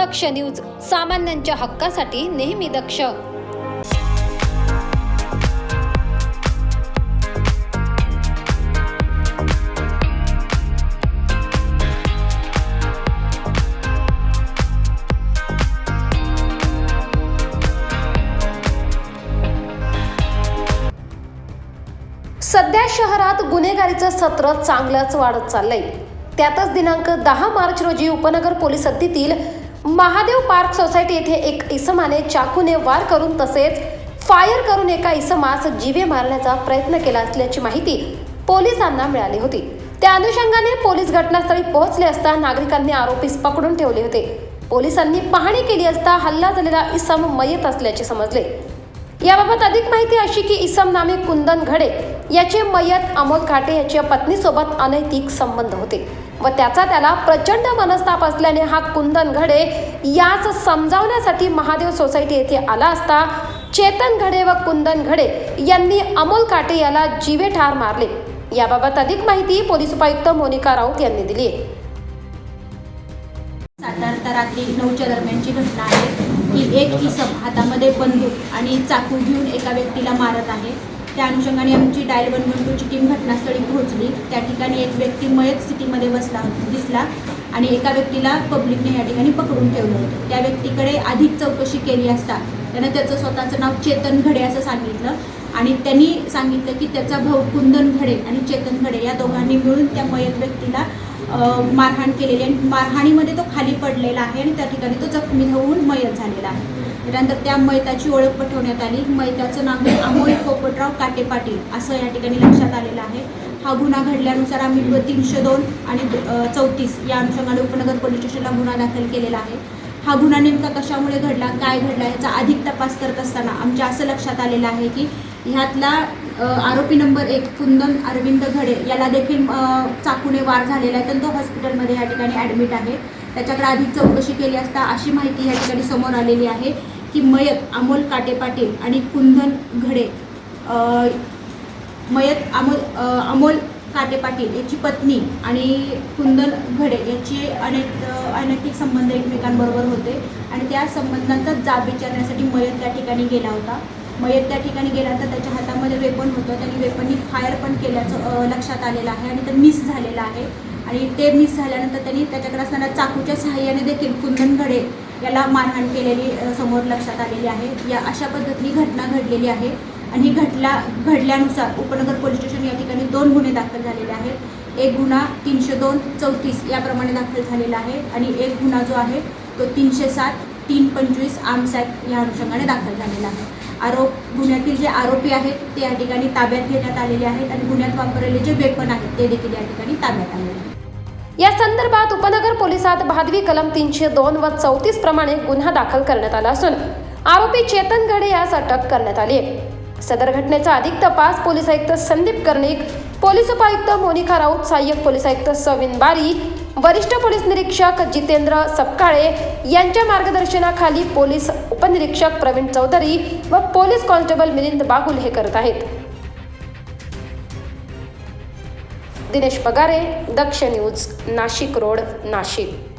दक्ष news सामान्यांच्या हक्कासाठी नेहमी दक्ष. सध्या शहरात गुन्हेगारीचं सत्र चांगलंच वाढत चाललंय. त्यातच दिनांक दहा मार्च रोजी उपनगर पोलीस हद्दीतील महादेव पार्क सोसायटी येथे एक इसमाने चाकूने वार करून तसेच फायर करून एका इसमास जीवे मारण्याचा प्रयत्न केला असल्याची माहिती पोलिसांना मिळाली होती. त्या अनुषंगाने पोलीस घटनास्थळी पोहोचले असता नागरिकांनी आरोपीस पकडून ठेवले होते. पोलिसांनी पाहणी केली असता हल्ला झालेला इसम मयत असल्याचे समजले. याबाबत अधिक माहिती अशी की इसम नामे कुंदन घडे याचे मयत अमोल काटे याच्या पत्नीसोबत अनैतिक संबंध होते व त्याचा त्याला प्रचंड मनस्ताप असल्याने हा कुंदन घडे याच समजावण्यासाठी महादेव सोसायटी येथे आला असता चेतन घडे व कुंदन घडे यांनी अमोल काटे याला जीवे ठार मारले. याबाबत अधिक माहिती पोलीस उपायुक्त मोनिका राऊत यांनी दिली आहे. साधारणतः रात्री नऊच्या दरम्यानची घटना आहे की एक इसम हातामध्ये बंदूक आणि चाकू घेऊन एका व्यक्तीला मारत आहे. त्या अनुषंगाने आमची डायल वन वन टूची टीम घटनास्थळी पोहोचली. त्या ठिकाणी एक व्यक्ती मयत स्थितीमध्ये बसला दिसला आणि एका व्यक्तीला पब्लिकने या ठिकाणी पकडून ठेवलं होतं. त्या व्यक्तीकडे अधिक चौकशी केली असता त्यानं त्याचं स्वतःचं नाव चेतन घडे असं सांगितलं. आणि त्यांनी सांगितलं की त्याचा भाऊ कुंदन घडे आणि चेतन घडे या दोघांनी मिळून त्या मयत व्यक्तीला मारहाण केलेली आणि मारहाणीमध्ये तो खाली पडलेला आहे आणि त्या ठिकाणी तो जखमी होऊन मयत झालेला आहे. त्यानंतर त्या मैताची ओळख पटवण्यात आली. मैताचं नाव हे अमोल पोपटराव काटे पाटील असं या ठिकाणी लक्षात आलेलं आहे. हा गुन्हा घडल्यानुसार आम्ही तीनशे दोन आणि चौतीस या अनुषंगाने उपनगर पोलीस स्टेशनला गुन्हा दाखल केलेला आहे. हा गुन्हा नेमका कशामुळे घडला काय घडला याचा अधिक तपास करत असताना आमच्या असं लक्षात आलेलं आहे की ह्यातला आरोपी नंबर एक कुंदन अरविंद घडे याला देखील चाकूने वार झालेला आहे. तर तो हॉस्पिटलमध्ये या ठिकाणी ॲडमिट आहे. त्याच्याकडे अधिक चौकशी केली असता अशी माहिती या ठिकाणी समोर आलेली आहे की मयत अमोल काटे पाटील आणि कुंदन घडे मयत अमोल अमोल काटे पाटील याची पत्नी आणि कुंदन घडे याचे अनेक अनैतिक संबंध एकमेकांबरोबर होते. आणि त्या संबंधांचा जाब विचारण्यासाठी मयत त्या ठिकाणी गेला होता. मयत त्या ठिकाणी गेला तर त्याच्या हातामध्ये वेपन होतं. त्यांनी वेपननी फायर पण केल्याचं लक्षात आलेलं आहे आणि ते मिस झालेलं आहे. आणि ते मिस झाल्यानंतर त्यांनी त्याच्याकडे असणाऱ्या चाकूच्या सहाय्याने देखील कुंदन घडे याला मारहाण केलेली समोर लक्षात आलेली आहे. या अशा पद्धतीने घटना घडलेली आहे. आणि ही घटला घडल्यानुसार उपनगर पोलीस स्टेशन या ठिकाणी दोन गुन्हे दाखल झालेले आहेत. एक गुन्हा तीनशे दोन चौतीस याप्रमाणे दाखल झालेला आहे आणि एक गुन्हा जो आहे तो तीनशे सात तीन पंचवीस आर्म्स ॲक्ट या अनुषंगाने दाखल झालेला आहे. आरोप गुन्ह्यातील जे आरोपी आहेत ते या ठिकाणी ताब्यात घेण्यात आलेले आहेत आणि गुन्ह्यात वापरलेले जे वेपन आहेत ते देखील या ठिकाणी ताब्यात आलेले आहेत. या संदर्भात उपनगर पोलिसात भादवी कलम तीनशे दोन व चौतीस प्रमाणे गुन्हा दाखल करण्यात आला असून आरोपी चेतन घडे यास अटक करण्यात आली आहे. सदर घटनेचा अधिक तपास पोलीस आयुक्त संदीप कर्णिक पोलीस उपायुक्त मोनिका राऊत सहाय्यक पोलीस आयुक्त सविन बारी वरिष्ठ पोलीस निरीक्षक जितेंद्र सपकाळे यांच्या मार्गदर्शनाखाली पोलीस उपनिरीक्षक प्रवीण चौधरी व पोलीस कॉन्स्टेबल मिलिंद बागुल हे करत आहेत. Dinesh Pagare Daksh news Nashik road Nashik.